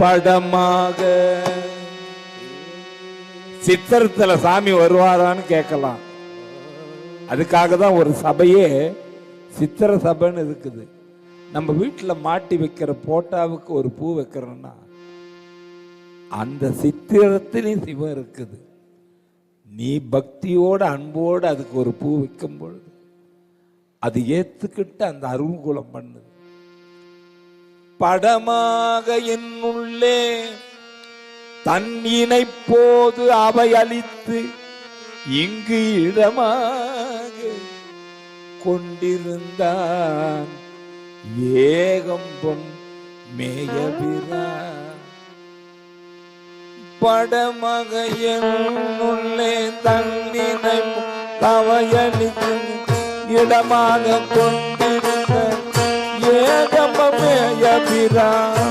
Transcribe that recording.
படமாக. சித்திரத்துல சாமி வருவாரான்னு கேட்கலாம். அதுக்காக தான் ஒரு சபையே சித்திர சபைன்னு இருக்குது. நம்ம வீட்டில் மாட்டி வைக்கிற போட்டாவுக்கு ஒரு பூ வைக்கிறோம்னா அந்த சித்திரத்திலையும் சிவம் இருக்குது. நீ பக்தியோட அன்போடு அதுக்கு ஒரு பூ வைக்கும் பொழுது அது ஏற்றுக்கிட்டு அந்த அருகுலம் பண்ணுது. படமாக என்னுள்ளே தன்னினை போது அவை அளித்து இங்கு இடமாக கொண்டிருந்தான். ஏகம்பம் மேயபிரா படமாக என்னுள்ளே தன்னினை தவையளித்து இடமாக கொண்டு Pamea Pira.